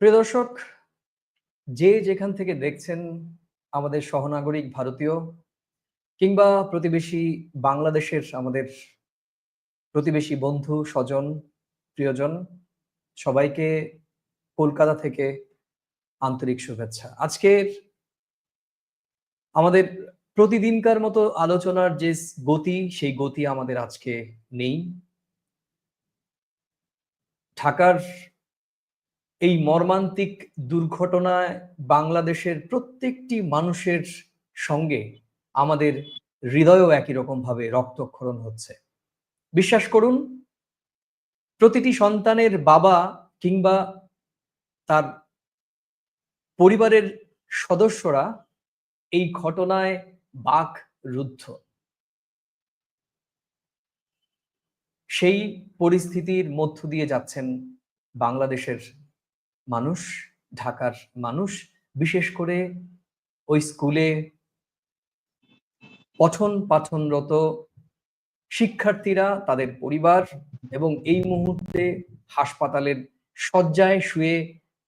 প্রিয় দর্শক, যে যেখান থেকে দেখছেন আমাদের সহনাগরিক ভারতীয় কিংবা প্রতিবেশী বাংলাদেশের আমাদের প্রতিবেশী বন্ধু, স্বজন, প্রিয়জন, সবাইকে কলকাতা থেকে আন্তরিক শুভেচ্ছা। আজকের আমাদের প্রতিদিনকার মতো আলোচনার যে গতি, সেই গতি আমাদের আজকে নেই। ঢাকার এই মর্মান্তিক দুর্ঘটনায় বাংলাদেশের প্রত্যেকটি মানুষের সঙ্গে আমাদের হৃদয়ও একই রকম ভাবে রক্তক্ষরণ হচ্ছে। বিশ্বাস করুন, প্রতিটি সন্তানের বাবা কিংবা তার পরিবারের সদস্যরা এই ঘটনায় বাক রুদ্ধ সেই পরিস্থিতির মধ্য দিয়ে যাচ্ছেন বাংলাদেশের মানুষ, ঢাকার মানুষ, বিশেষ করে ওই স্কুলে পঠন পাঠনরত শিক্ষার্থীরা, তাদের পরিবার এবং এই মুহূর্তে হাসপাতালের শয্যায় শুয়ে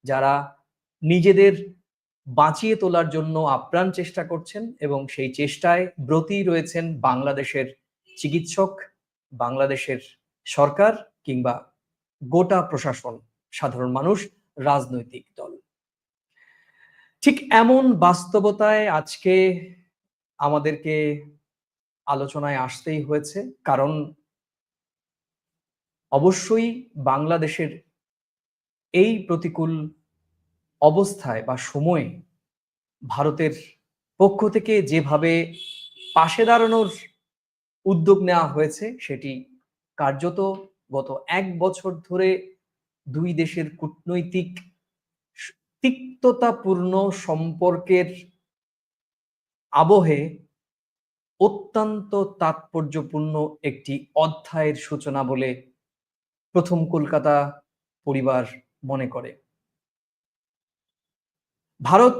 যারা নিজেদের বাঁচিয়ে তোলার জন্য আপ্রাণ চেষ্টা করছেন এবং সেই চেষ্টায় ব্রতী রয়েছেন বাংলাদেশের চিকিৎসক, বাংলাদেশের সরকার কিংবা গোটা প্রশাসন, সাধারণ মানুষ রাজনৈতিক দল। ঠিক এমন বাস্তবতায় আজকে আমাদেরকে আলোচনায় আসতেই হয়েছে, কারণ অবশ্যই বাংলাদেশের এই প্রতিকূল অবস্থায় বা সময়ে ভারতের পক্ষ থেকে যেভাবে পাশে দাঁড়ানোর উদ্যোগ নেওয়া হয়েছে, সেটি কার্যত গত এক বছর ধরে দুই দেশের কূটনৈতিক তিক্ততাপূর্ণ সম্পর্কের আবহে অত্যন্ত তাৎপর্যপূর্ণ একটি অধ্যায়ের সূচনা বলে প্রথম কলকাতা পরিবার মনে করে। ভারত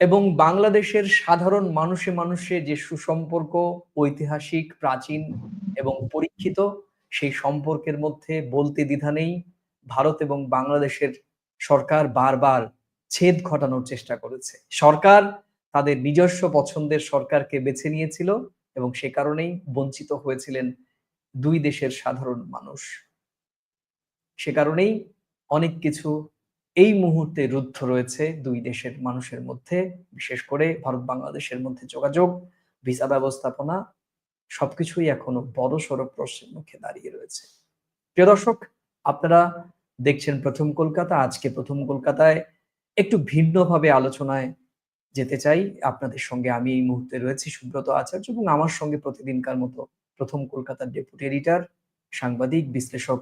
এবং বাংলাদেশের সাধারণ মানুষে মানুষে যে সুসম্পর্ক ঐতিহাসিক, প্রাচীন এবং পরীক্ষিত, সেই সম্পর্কের মধ্যে বলতে দ্বিধা নেই। ভারত এবং বাংলাদেশের সরকার বারবার ছেদ ঘটানোর চেষ্টা করেছে। সরকার তাদের নিজস্ব পছন্দের সরকারকে বেছে নিয়েছিল এবং সে কারণেই বঞ্চিত হয়েছিলেন দুই দেশের সাধারণ মানুষ। সে কারণেই অনেক কিছু এই মুহূর্তে রুদ্ধ রয়েছে দুই দেশের মানুষের মধ্যে, বিশেষ করে ভারত বাংলাদেশের মধ্যে যোগাযোগ, ভিসা ব্যবস্থাপনা সবকিছুই এখনও বড় সড় প্রশ্নের মুখে দাঁড়িয়ে রয়েছে। প্রিয় দর্শক, আপনারা দেখছেন প্রথম কলকাতা আজকে প্রথম কলকাতায় একটু ভিন্নভাবে আলোচনায় যেতে চাই। আপনাদের সঙ্গে আমি এই মুহূর্তে রয়েছি সুব্রত আচার্য এবং আমার সঙ্গে প্রতিদিনকার মতো প্রথম কলকাতার ডেপুটি এডিটর সাংবাদিক বিশ্লেষক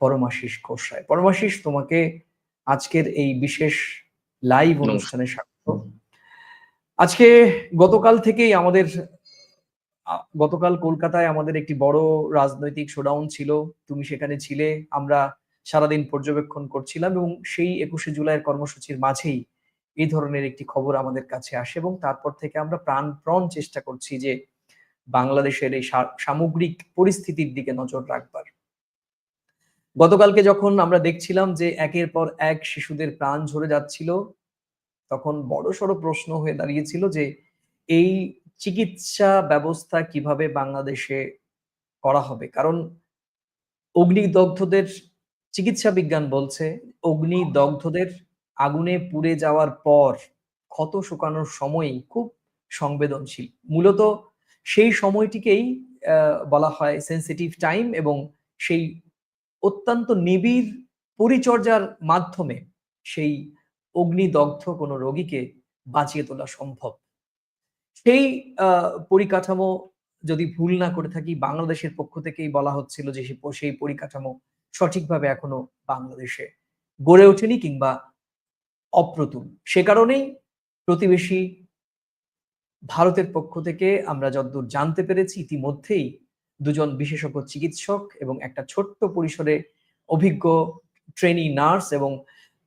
পরমাশিস ঘোষ রায় পরমাশিস তোমাকে আজকের এই বিশেষ লাইভ অনুষ্ঠানে স্বাগত। আজকে গতকাল থেকেই আমাদের গতকাল কলকাতায় আমাদের একটি বড় রাজনৈতিক শোডাউন ছিল। তুমি সেখানে ছিলে আমরা সারাদিন পর্যবেক্ষণ করছিলাম এবং সেই একুশে জুলাইয়ের কর্মসূচির মাঝেই এই ধরনের একটি খবর আমাদের কাছে আসে এবং তারপর থেকে আমরা প্রাণপ্রণ চেষ্টা করছি যে বাংলাদেশের এই সামগ্রিক পরিস্থিতির দিকে নজর রাখবার। গতকালকে যখন আমরা দেখছিলাম যে একের পর এক শিশুদের প্রাণ ঝরে যাচ্ছিল, তখন বড় সড়ো প্রশ্ন হয়ে দাঁড়িয়েছিল যে এই চিকিৎসা ব্যবস্থা কীভাবে বাংলাদেশে করা হবে? কারণ অগ্নিদগ্ধদের চিকিৎসা বিজ্ঞান বলছে অগ্নিদগ্ধদের আগুনে পুড়ে যাওয়ার পর ক্ষত শুকানোর সময়ই খুব সংবেদনশীল। মূলত সেই সময়টিকেই বলা হয় সেন্সিটিভ টাইম এবং সেই অত্যন্ত নিবিড় পরিচর্যার মাধ্যমে সেই অগ্নিদগ্ধ কোনো রোগীকে বাঁচিয়ে তোলা সম্ভব। সেই পরিকাঠামো যদি ভুল না করে থাকি, বাংলাদেশের পক্ষ থেকেই বলা হচ্ছিল যে সেই পরিকাঠামো সঠিকভাবে এখনও বাংলাদেশে গড়ে ওঠেনি কিংবা অপ্রতুল। সে কারণেই প্রতিবেশী ভারতের পক্ষ থেকে আমরা যতদূর জানতে পেরেছি, ইতিমধ্যেই দুজন বিশেষজ্ঞ চিকিৎসক এবং একটা ছোট্ট পরিসরে অভিজ্ঞ ট্রেনি নার্স এবং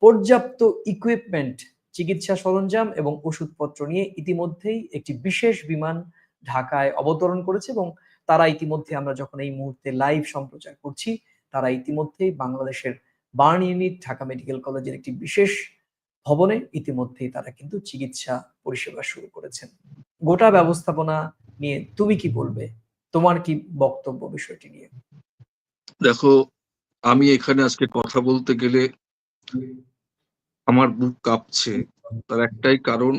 পর্যাপ্ত ইকুইপমেন্ট চিকিৎসা সরঞ্জাম এবং ওষুধপত্র নিয়ে ইতিমধ্যেই একটি বিশেষ বিমান ঢাকায় অবতরণ করেছে এবং তারা ইতিমধ্যে আমরা যখন এই মুহূর্তে লাইভ সম্প্রচার করছি তারা ইতিমধ্যেই বাংলাদেশের বার্ন ইউনিট ঢাকা মেডিকেল কলেজের একটি বিশেষ ভবনে ইতিমধ্যেই তারা কিন্তু চিকিৎসা পরিষেবা শুরু করেছেন। গোটা ব্যবস্থাপনা নিয়ে তুমি কি বলবে? তোমার কি বক্তব্য বিষয়টি নিয়ে? দেখো, আমি এখানে আজকে কথা বলতে গেলে আমার বুক কাঁপছে। তার একটাই কারণ,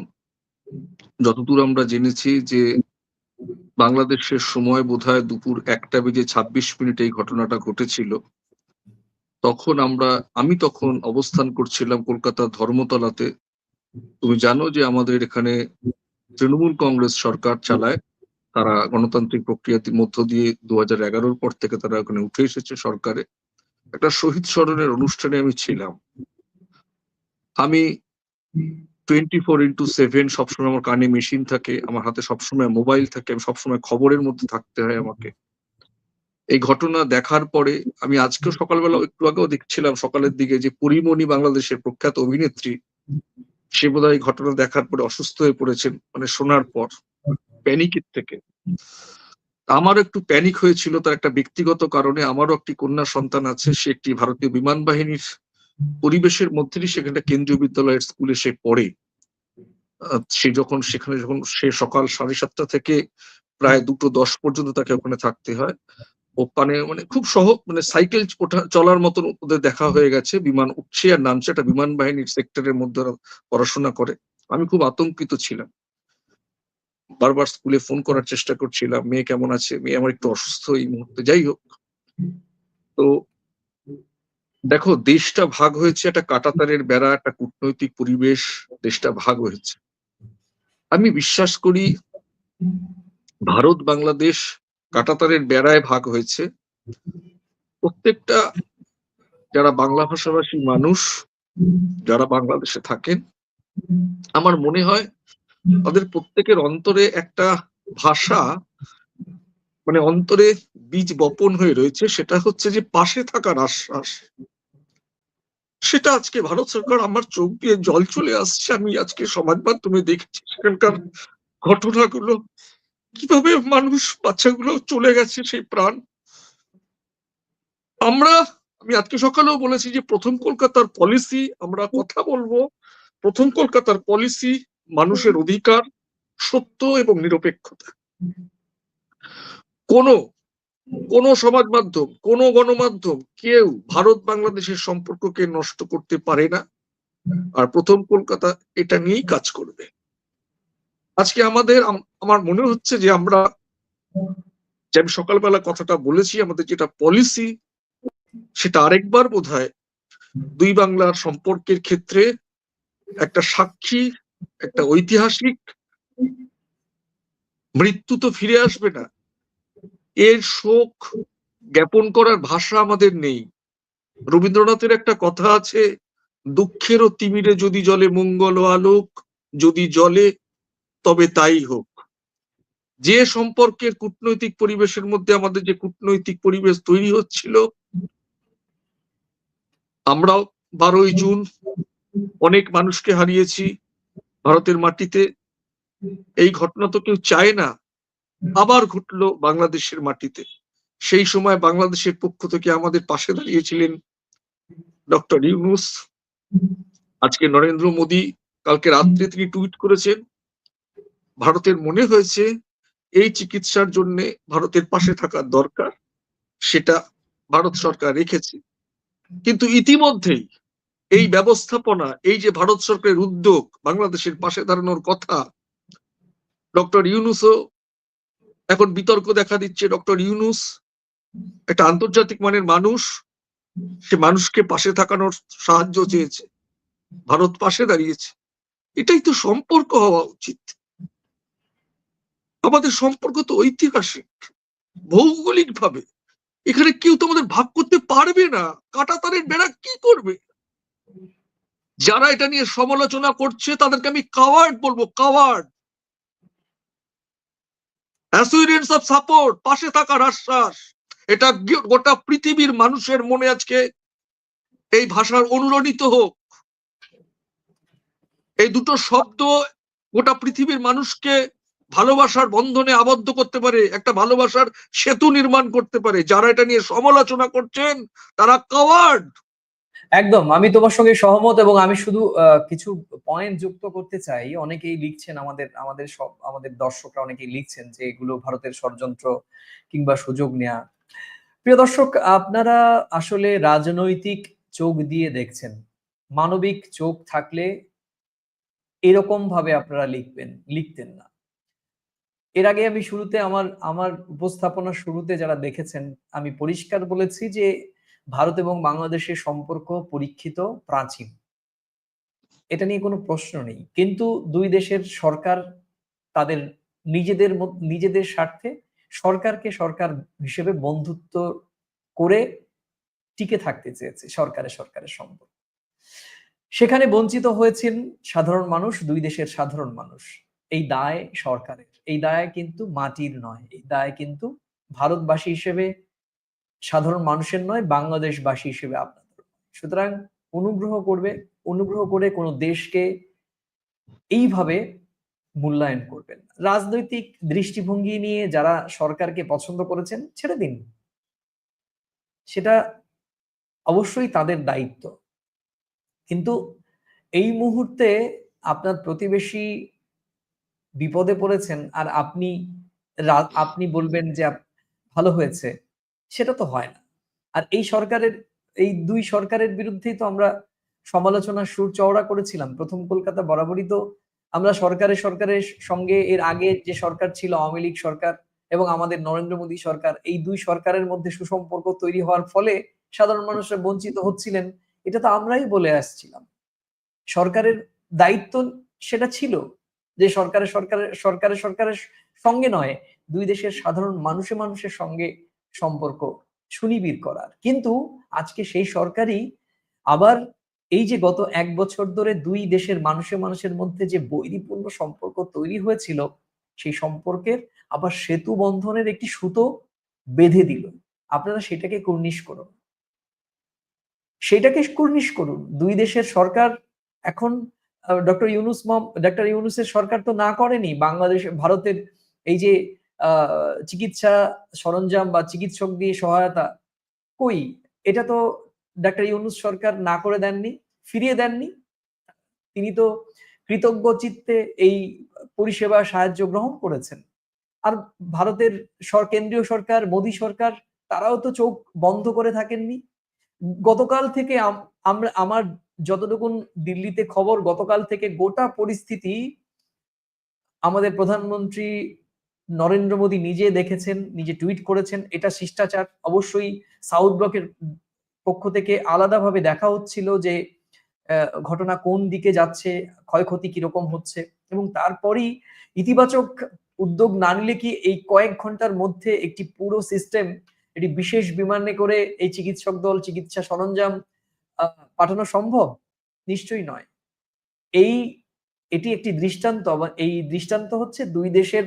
যতদূর আমরা জেনেছি যে বাংলাদেশের সময় বোধহয় দুপুর একটা বেজে ছাব্বিশ মিনিট এই ঘটনাটা ঘটেছিল। তখন আমরা, আমি তখন অবস্থান করছিলাম কলকাতার ধর্মতলাতে। তুমি জানো যে আমাদের এখানে তৃণমূল কংগ্রেস সরকার চালায়। তারা গণতান্ত্রিক প্রক্রিয়ার মধ্য দিয়ে দু হাজার এগারোর পর থেকে তারা ওখানে উঠে এসেছে সরকারে। একটা শহীদ স্মরণের অনুষ্ঠানে আমি ছিলাম। আমি টোয়েন্টি ফোর ইন্টু সেভেন সবসময় আমার কানে মেশিন থাকে, আমার হাতে সবসময় মোবাইল থাকে, আমি সবসময় খবরের মধ্যে থাকতে হয় আমাকে। এই ঘটনা দেখার পরে আমি আজকেও সকালবেলা একটু আগেও দেখছিলাম সকালের দিকে যে পরিমণি বাংলাদেশের প্রখ্যাত অভিনেত্রী, সে বোধহয় ঘটনা দেখার পরে অসুস্থ হয়ে পড়েছেন মানে শোনার পর প্যানিকের থেকে। আমার একটু প্যানিক হয়েছিল তার একটা ব্যক্তিগত কারণে, আমারও একটি কন্যা সন্তান আছে, সে একটি ভারতীয় বিমান বাহিনীর পরিবেশের মধ্যেই সেখানে কেন্দ্রীয় বিদ্যালয়ের স্কুলে সে পড়ে। সে যখন, সেখানে যখন সে সকাল সাড়ে সাতটা থেকে প্রায় দুটো দশ পর্যন্ত তাকে ওখানে থাকতে হয়। ওখানে মানে খুব সহজ মানে সাইকেল ওঠা, চলার মতন ওদের দেখা হয়ে গেছে। বিমান উঠছে আর নামছে একটা বিমান বাহিনীর সেক্টরের মধ্যে পড়াশোনা করে। আমি খুব আতঙ্কিত ছিলাম। বারবার স্কুলে ফোন করার চেষ্টা করছিলাম, মেয়ে কেমন আছে? মেয়ে আমার একটু অসুস্থ এই মুহূর্তে। যাই হোক। তো দেখো, দেশটা ভাগ হয়েছে, একটা কাটাতারের বেড়া, একটা কূটনৈতিক পরিবেশ, দেশটা ভাগ হয়েছে। আমি বিশ্বাস করি ভারত, বাংলাদেশ কাটাতারের বেড়ায় ভাগ হয়েছে। প্রত্যেকটা যারা বাংলা ভাষাভাষী মানুষ, যারা বাংলাদেশে থাকেন, আমার মনে হয় তাদের প্রত্যেকের অন্তরে একটা ভাষা মানে অন্তরে বীজ বপন হয়ে রয়েছে, সেটা হচ্ছে যে পাশে থাকার আশ্বাস। সেটা আজকে ভারত সরকার আমার চোখ দিয়ে জল চলে আসছে। আমি আজকে সমাজ মাধ্যমে দেখেছি সেখানকার ঘটনাগুলো। কীভাবে মানুষ, বাচ্চাগুলো চলে গেছে সেই প্রাণ? আমরা, আমি আজকে সকালেও বলেছি যে প্রথম কলকাতার পলিসি আমরা কথা বলব। প্রথম কলকাতার পলিসি মানুষের অধিকার, সত্য এবং নিরপেক্ষতা। কোন কোন সমাজ মাধ্যম, কোন গণমাধ্যম কেউ ভারত বাংলাদেশের সম্পর্ককে নষ্ট করতে পারে না। আর প্রথম কলকাতা এটা নিয়েই কাজ করবে। আজকে আমাদের আমার মনে হচ্ছে যে আমরা, যে আমি সকালবেলা কথাটা বলেছি, আমাদের যেটা পলিসি সেটা আরেকবার বোধহয় দুই বাংলার সম্পর্কের ক্ষেত্রে একটা সাক্ষী, একটা ঐতিহাসিক মৃত্যু তো ফিরে আসবে না। এর শোক জ্ঞাপন করার ভাষা আমাদের নেই। রবীন্দ্রনাথের একটা কথা আছে, দুঃখেরও তিমিরে যদি জলে মঙ্গল আলোক, যদি জলে তবে তাই হোক। যে সম্পর্কের কূটনৈতিক পরিবেশের মধ্যে আমাদের যে কূটনৈতিক পরিবেশ তৈরি হচ্ছিল, আমরাও বারোই জুন অনেক মানুষকে হারিয়েছি ভারতের মাটিতে। এই ঘটনা তো কেউ চায় না। আবার ঘটলো বাংলাদেশের মাটিতে। সেই সময় বাংলাদেশের পক্ষ থেকে আমাদের পাশে দাঁড়িয়েছিলেন ডক্টর ইউনুস। আজকে নরেন্দ্র মোদী কালকে রাত্রে তিনি টুইট করেছেন, ভারতের মনে হয়েছে এই চিকিৎসার জন্য ভারতের পাশে থাকার দরকার, সেটা ভারত সরকার রেখেছে। কিন্তু ইতিমধ্যেই এই ব্যবস্থাপনা, এই যে ভারত সরকারের উদ্যোগ বাংলাদেশের পাশে দাঁড়ানোর কথা, ডক্টর ইউনুসও এখন বিতর্ক দেখা দিচ্ছে ডক্টর ইউনুস, একটা আন্তর্জাতিক মানের মানুষ, সে মানুষকে পাশে থাকানোর সাহায্য চেয়েছে, ভারত পাশে দাঁড়িয়েছে। এটাই তো সম্পর্ক হওয়া উচিত। আমাদের সম্পর্ক তো ঐতিহাসিক ভৌগোলিক ভাবে এখানে কেউ তো আমাদের ভাগ করতে পারবে না কাটা তারের বেড়া কি করবে? যারা এটা নিয়ে সমালোচনা করছে, তাদেরকে আমি কাওয়ার্ড বলব কাওয়ার্ড অ্যাসুরেন্স অফ সাপোর্ট পাশে থাকার আশ্বাস। এটা গোটা পৃথিবীর মানুষের মনে আজকে এই ভাষার অনুরণিত হোক। এই দুটো শব্দ গোটা পৃথিবীর মানুষকে ভালোবাসার বন্ধনে আবদ্ধ করতে পারে, একটা ভালোবাসার সেতু নির্মাণ করতে পারে। যারা এটা নিয়ে সমালোচনা করছেন, তারা কাওয়ার্ড একদম, আমি তোমার সঙ্গে সহমত এবং আমি শুধু কিছু পয়েন্ট যুক্ত করতে চাই। অনেকেই লিখছেন আমাদের আমাদের সব, আমাদের দর্শকরা অনেকেই লিখছেন যে এগুলো ভারতের ষড়যন্ত্র কিংবা সুযোগ নেয়া। প্রিয় দর্শক, আপনারা আসলে রাজনৈতিক চোখ দিয়ে দেখছেন। মানবিক চোখ থাকলে এরকম ভাবে আপনারা লিখবেন, লিখতেন না। এর আগে আমি শুরুতে আমার আমার উপস্থাপনা শুরুতে যারা দেখেছেন, আমি পরিষ্কার বলেছি যে ভারত এবং বাংলাদেশের সম্পর্ক পরীক্ষিত প্রাচীন। এটা নিয়ে কোনো প্রশ্ন নেই। কিন্তু দুই দেশের সরকার তাদের নিজেদের নিজেদের স্বার্থে সরকারকে সরকার হিসেবে বন্ধুত্ব করে টিকে থাকতে চেয়েছে সরকারের সরকারের সম্পর্ক। সেখানে বঞ্চিত হয়েছেন সাধারণ মানুষ, দুই দেশের সাধারণ মানুষ। এই দায় সরকারের। এই দায় কিন্তু মাটির নয়। এই দায় কিন্তু ভারতবাসী হিসেবে সাধারণ মানুষের নয়, বাংলাদেশবাসী হিসেবে আপনাদের। সুতরাং অনুগ্রহ করবে, অনুগ্রহ করে কোনো দেশকে এইভাবে মূল্যায়ন করবেন রাজনৈতিক দৃষ্টিভঙ্গি নিয়ে যারা সরকারকে পছন্দ করেছেন, ছেড়ে দিন। সেটা অবশ্যই তাদের দায়িত্ব। কিন্তু এই মুহূর্তে আপনার প্রতিবেশী বিপদে পড়েছেন আর আপনি আপনি বলবেন যে ভালো হয়েছে। সেটা তো হয় না। আর এই সরকারের, এই দুই সরকারের বিরুদ্ধেই তো আমরা সমালোচনার সুর চওড়া করেছিলাম। প্রথম কলকাতা বরাবরই তো আমরা সরকারের সরকারের সঙ্গে এর আগে যে সরকার ছিল, আওয়ামী লীগ সরকার এবং আমাদের নরেন্দ্র মোদী সরকার, এই দুই সরকারের মধ্যে সুসম্পর্ক তৈরি হওয়ার ফলে সাধারণ মানুষরা বঞ্চিত হচ্ছিলেন। এটা তো আমরাই বলে আসছিলাম। সরকারের দায়িত্ব সেটা ছিল যে সরকারের সরকারের সরকারের সরকারের সঙ্গে নয়, দুই দেশের সাধারণ মানুষে মানুষের সঙ্গে সম্পর্ক সুনিবিড় করার। কিন্তু আজকে সেই সরকারই আবার এই যে গত এক বছর ধরে দুই দেশের মানুষে মানুষের মধ্যে যে বৈরিপূর্ণ সম্পর্ক তৈরি হয়েছিল, সেই সম্পর্কের আবার সেতু বন্ধনের একটি সুতো বেঁধে দিল। আপনারা সেটাকে কুর্নিশ করুন। সেটাকে কুর্নিশ করুন। দুই দেশের সরকার এখন ডক্টর ইউনুস ডক্টর ইউনুসের সরকার তো না করেনি, বাংলাদেশ, ভারতের এই যে চিকিৎসা সরঞ্জাম বা চিকিৎসক দিয়ে সহায়তা কই? এটা তো ডাক্তার ইউনুস সরকার না করে দেননি, ফিরিয়ে দেননি। তিনি তো কৃতজ্ঞ চিত্তে এই পরিষেবা সাহায্য গ্রহণ করেছেন। আর ভারতের সর- কেন্দ্রীয় সরকার, মোদী সরকার, তারাও তো চোখ বন্ধ করে থাকেননি। গতকাল থেকে আম- আমরা, আমার যতটুকুন দিল্লিতে খবর, গতকাল থেকে গোটা পরিস্থিতি আমাদের প্রধানমন্ত্রী নরেন্দ্র মোদী নিজে দেখেছেন, নিজে টুইট করেছেন, এটা শিষ্টাচার। অবশ্যই সাউথ ব্লকের পক্ষ থেকে আলাদাভাবে দেখা হচ্ছিল যে ঘটনা কোন দিকে যাচ্ছে, ক্ষয়ক্ষতি কীরকম হচ্ছে। এবং তারপরই ইতিবাচক উদ্যোগ না নিলে কি এই কয়েক ঘণ্টার মধ্যে একটি পুরো সিস্টেম এটি বিশেষ বিমানে করে এই চিকিৎসক দল, চিকিৎসা সরঞ্জাম পাঠানো সম্ভব? নিশ্চয়ই নয়। এই, এটি একটি দৃষ্টান্ত এই দৃষ্টান্ত হচ্ছে দুই দেশের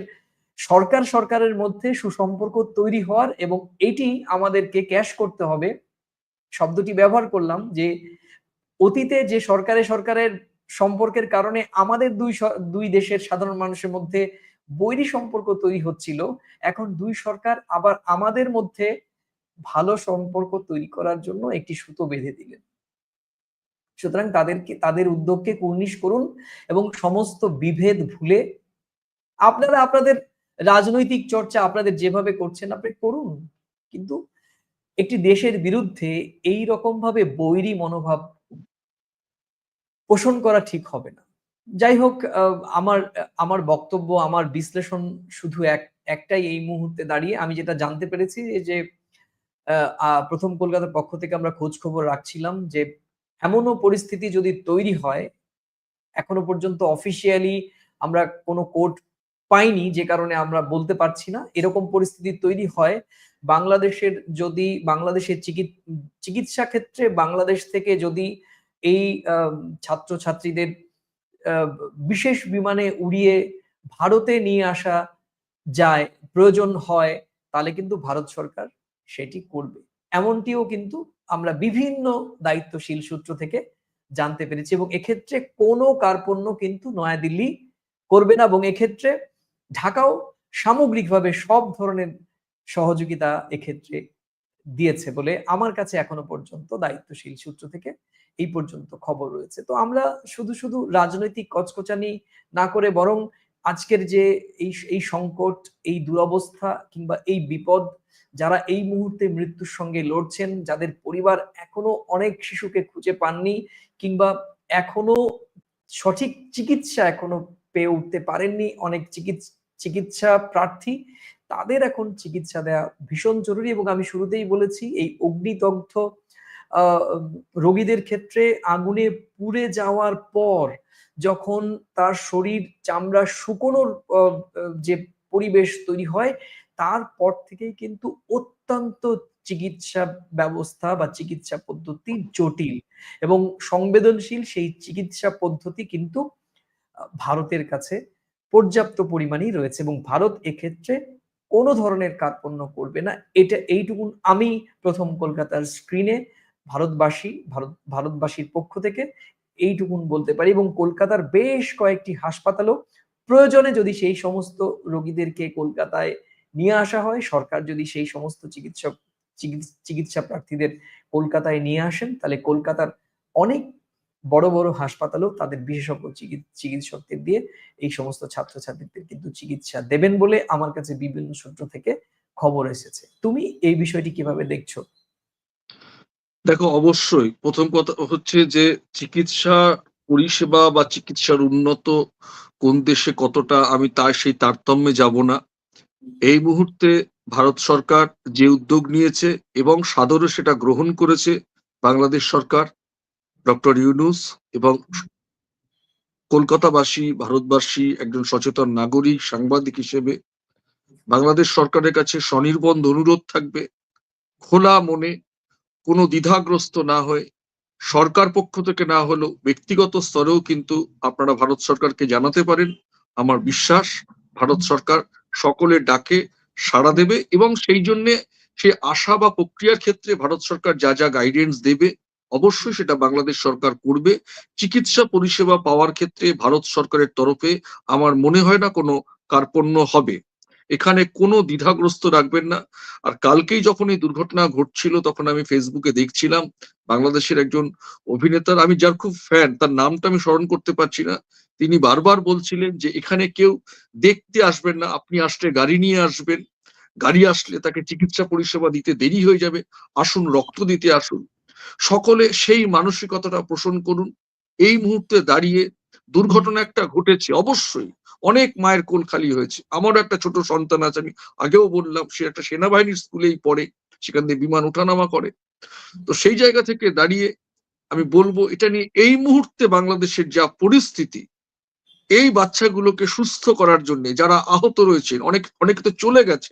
সরকার সরকারের মধ্যে সুসম্পর্ক তৈরি হওয়ার এবং এটি আমাদেরকে ক্যাশ করতে হবে। শব্দটি ব্যবহার করলাম যে অতীতে যে সরকারে সরকারের সম্পর্কের কারণে আমাদের দুই দুই দেশের সাধারণ মানুষের মধ্যে বৈরী সম্পর্ক তৈরি হচ্ছিল, এখন দুই সরকার আবার আমাদের মধ্যে ভালো সম্পর্ক তৈরি করার জন্য একটি সুতো বেঁধে দিলেন। সুতরাং তাদেরকে, তাদের উদ্যোগকে কুর্নিশ করুন এবং সমস্ত বিভেদ ভুলে আপনারা, আপনাদের রাজনৈতিক চর্চা আপনাদের যেভাবে করছেন, আপনি করুন। কিন্তু একটি দেশের বিরুদ্ধে এই রকম ভাবে বৈরী মনোভাব পোষণ করা ঠিক হবে না। যাই হোক আমার আমার বক্তব্য, আমার বিশ্লেষণ শুধু এক, একটাই এই মুহূর্তে দাঁড়িয়ে। আমি যেটা জানতে পেরেছি যে- প্রথম কলকাতার পক্ষ থেকে আমরা খোঁজ খবর রাখছিলাম যে, এমনও পরিস্থিতি যদি তৈরি হয়, এখনও পর্যন্ত অফিসিয়ালি আমরা কোনো কোর্ট পাইনি, যে কারণে আমরা বলতে পারছি না। এরকম পরিস্থিতি তৈরি হয়। বাংলাদেশের যদি, বাংলাদেশের চিকিৎ- চিকিৎসা ক্ষেত্রে বাংলাদেশ থেকে যদি এই ছাত্র ছাত্রীদের বিশেষ বিমানে উড়িয়ে ভারতে নিয়ে আসা যায়, প্রয়োজন হয়, তাহলে কিন্তু ভারত সরকার সেটি করবে। এমনটিও কিন্তু আমরা বিভিন্ন দায়িত্বশীল সূত্র থেকে জানতে পেরেছি এবং এক্ষেত্রে কোনো কার্পণ্য কিন্তু নয়াদিল্লি করবে না এবং এক্ষেত্রে ঢাকাও সামগ্রিকভাবে সব ধরনের সহযোগিতা এক্ষেত্রে দিয়েছে বলে আমার কাছে এখনও পর্যন্ত দায়িত্বশীল সূত্র থেকে এই পর্যন্ত খবর রয়েছে। তো আমরা শুধু শুধু রাজনৈতিক কচকচানি না করে বরং আজকের যে এই এই সংকট, এই দুরবস্থা কিংবা এই বিপদ, যারা এই মুহূর্তে মৃত্যুর সঙ্গে লড়ছেন, যাদের পরিবার এখনও অনেক শিশুকে খুঁজে পাননি কিংবা এখনও সঠিক চিকিৎসা এখনও পেয়ে উঠতে পারেননি। অনেক চিকিৎসা প্রার্থী। তাদের এখন চিকিৎসা দেওয়া ভীষণ জরুরি এবং আমি শুরুতেই বলেছি, এই অগ্নিদগ্ধ রোগীদের ক্ষেত্রে আগুনে পুড়ে যাওয়ার পর যখন তার শরীর চামড়া শুকোনোর যে পরিবেশ তৈরি হয়, তারপর থেকেই কিন্তু অত্যন্ত চিকিৎসা ব্যবস্থা বা চিকিৎসা পদ্ধতি জটিল এবং সংবেদনশীল সেই চিকিৎসা পদ্ধতি কিন্তু ভারতের কাছে পর্যাপ্ত পরিমাণেই রয়েছে এবং ভারত এক্ষেত্রে কোনো ধরনের কার্পণ্য করবে না। এটা এইটুকুন আমি প্রথম কলকাতার স্ক্রিনে ভারতবাসী, ভারত, ভারতবাসীর পক্ষ থেকে এইটুকুন বলতে পারি এবং কলকাতার বেশ কয়েকটি হাসপাতালও প্রয়োজনে যদি সেই সমস্ত রোগীদেরকে কলকাতায় নিয়ে আসা হয়, সরকার যদি সেই সমস্ত চিকিৎসক চিকিৎসা প্রার্থীদের কলকাতায় নিয়ে আসেন, তাহলে কলকাতার অনেক বড় বড় হাসপাতালেও তাদের বিশেষজ্ঞ চিকিৎ- চিকিৎসকদের দিয়ে এই সমস্ত ছাত্রছাত্রীদের কিন্তু চিকিৎসা দেবেন বলে আমার কাছে বিভিন্ন সূত্র থেকে খবর এসেছে। তুমি এই বিষয়টি কীভাবে দেখছ? দেখো, অবশ্যই। প্রথম কথা হচ্ছে যে চিকিৎসা পরিষেবা বা চিকিৎসার উন্নত কোন দেশে কতটা, আমি তার সেই তারতম্যে যাব না। এই মুহূর্তে ভারত সরকার যে উদ্যোগ নিয়েছে এবং সাদরে সেটা গ্রহণ করেছে বাংলাদেশ সরকার ডক্টর ইউনুস এবং কলকাতাবাসী, ভারতবাসী, একজন সচেতন নাগরিক, সাংবাদিক হিসেবে বাংলাদেশ সরকারের কাছে স্বনির্বন্ধ অনুরোধ থাকবে। খোলা মনে, কোনো দ্বিধাগ্রস্ত না হয়ে, সরকার পক্ষ থেকে না হলেও ব্যক্তিগত স্তরেও কিন্তু আপনারা ভারত সরকারকে জানাতে পারেন। আমার বিশ্বাস, ভারত সরকার সকলের ডাকে সাড়া দেবে এবং সেই জন্যে সে আশা বা প্রক্রিয়ার ক্ষেত্রে ভারত সরকার যা যা গাইডেন্স দেবে অবশ্যই সেটা বাংলাদেশ সরকার করবে। চিকিৎসা পরিষেবা পাওয়ার ক্ষেত্রে ভারত সরকারের তরফে আমার মনে হয় না কোনো কার্পণ্য হবে। এখানে কোনো দ্বিধাগ্রস্ত রাখবেন না। আর কালকেই যখন এই দুর্ঘটনা ঘটছিল, তখন আমি ফেসবুকে দেখছিলাম বাংলাদেশের একজন অভিনেতার, আমি যার খুব ফ্যান তার নামটা আমি স্মরণ করতে পারছি না। তিনি বারবার বলছিলেন যে, এখানে কেউ দেখতে আসবেন না। আপনি আসলে গাড়ি নিয়ে আসবেন। গাড়ি আসলে তাকে চিকিৎসা পরিষেবা দিতে দেরি হয়ে যাবে। আসুন, রক্ত দিতে আসুন। সকলে সেই মানসিকতাটা পোষণ করুন। এই মুহূর্তে দাঁড়িয়ে দুর্ঘটনা একটা ঘটেছে, অবশ্যই। অনেক মায়ের কোল খালি হয়েছে। আমারও একটা ছোট সন্তান আছে, আমি আগেও বললাম, সে একটা সেনাবাহিনীর স্কুলেই পড়ে, সেখান দিয়ে বিমান ওঠানামা করে। তো সেই জায়গা থেকে দাঁড়িয়ে আমি বলব, এটা নিয়ে এই মুহূর্তে বাংলাদেশের যা পরিস্থিতি, এই বাচ্চাগুলোকে সুস্থ করার জন্য যারা আহত রয়েছেন, অনেক, অনেকে তো চলে গেছে,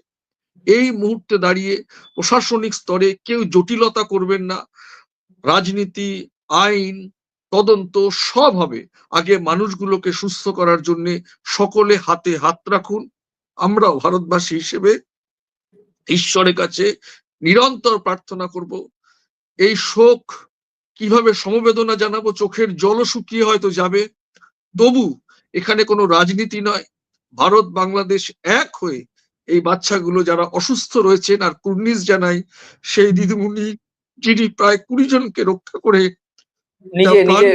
এই মুহূর্তে দাঁড়িয়ে প্রশাসনিক স্তরে কেউ জটিলতা করবেন না। রাজনীতি, আইন, তদন্ত সব হবে। আগে মানুষগুলোকে সুস্থ করার জন্য সকলে হাতে হাত রাখুন। আমরাও ভারতবাসী হিসেবে ঈশ্বরের কাছে নিরন্তর প্রার্থনা করব। এই শোক কীভাবে সমবেদনা জানাব? চোখের জল শুকিয়ে হয়তো যাবে। তবু এখানে কোনো রাজনীতি নয়। ভারত, বাংলাদেশ এক হয়ে এই বাচ্চাগুলো যারা অসুস্থ রয়েছেন আর কুর্নিশ জানাই, সেই দিদিমণি যিনি প্রায় কুড়ি জনকে রক্ষা করে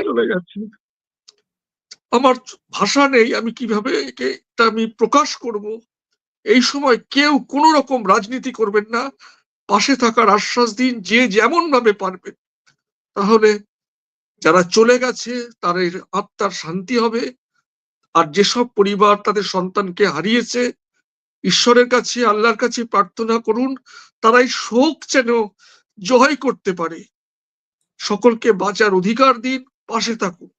চলে গেছে আমার ভাষা নেই আমি কীভাবে একে আমি প্রকাশ করব? এই সময় কেউ কোন রকম রাজনীতি করবেন না। পাশে থাকার আশ্বাস দিন যে যেমন ভাবে পারবে। তাহলে যারা চলে গেছে তাদের আত্মার শান্তি হবে। আর যেসব পরিবার তাদের সন্তানকে হারিয়েছে ঈশ্বরের কাছে আল্লাহর কাছে প্রার্থনা করুন তারাই শোক যেন জয় করতে পারে। সকলকে বাঁচার অধিকার দিন, পাশে থাকুন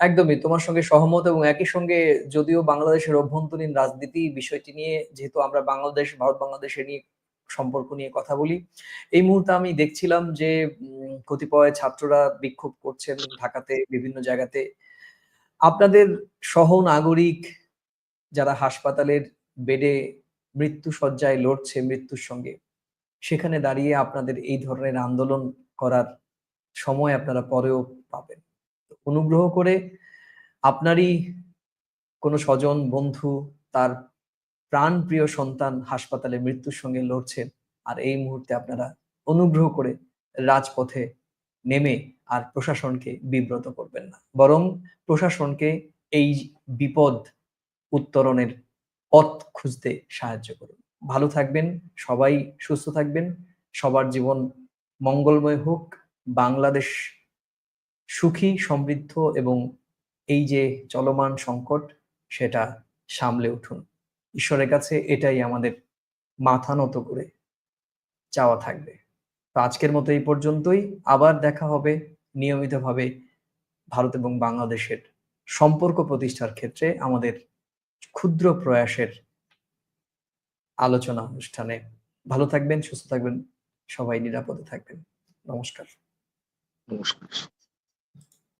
একদমই, তোমার সঙ্গে সহমত এবং একই সঙ্গে যদিও বাংলাদেশের অভ্যন্তরীণ রাজনীতি বিষয়টি নিয়ে, যেহেতু আমরা বাংলাদেশ, ভারত বাংলাদেশের নিয়ে সম্পর্ক নিয়ে কথা বলি, এই মুহূর্তে আমি দেখছিলাম যে কতিপয় ছাত্ররা বিক্ষোভ করছেন ঢাকাতে, বিভিন্ন জায়গাতে। আপনাদের সহ নাগরিক যারা হাসপাতালের বেডে মৃত্যু সজ্জায় লড়ছে মৃত্যুর সঙ্গে সেখানে দাঁড়িয়ে আপনাদের এই ধরনের আন্দোলন করার সময় আপনারা পরেও পাবেন। অনুগ্রহ করে আপনারই কোনো স্বজন, বন্ধু, তার প্রাণ প্রিয় সন্তান হাসপাতালে মৃত্যুর সঙ্গে লড়ছেন, আর এই মুহূর্তে আপনারা অনুগ্রহ করে রাজপথে নেমে আর প্রশাসনকে বিব্রত করবেন না। বরং প্রশাসনকে এই বিপদ উত্তরণের পথ খুঁজতে সাহায্য করুন। ভালো থাকবেন, সবাই সুস্থ থাকবেন, সবার জীবন মঙ্গলময় হোক, বাংলাদেশ সুখী, সমৃদ্ধ এবং এই যে চলমান সংকট, সেটা সামলে উঠুন। ঈশ্বরের কাছে এটাই আমাদের মাথা নত করে চাওয়া থাকবে। তো আজকের মতো এই পর্যন্তই। আবার দেখা হবে নিয়মিতভাবে ভারত এবং বাংলাদেশের সম্পর্ক প্রতিষ্ঠার ক্ষেত্রে আমাদের ক্ষুদ্র প্রয়াসের আলোচনা অনুষ্ঠানে। ভালো থাকবেন সুস্থ থাকবেন সবাই নিরাপদে থাকবেন। নমস্কার। নমস্কার।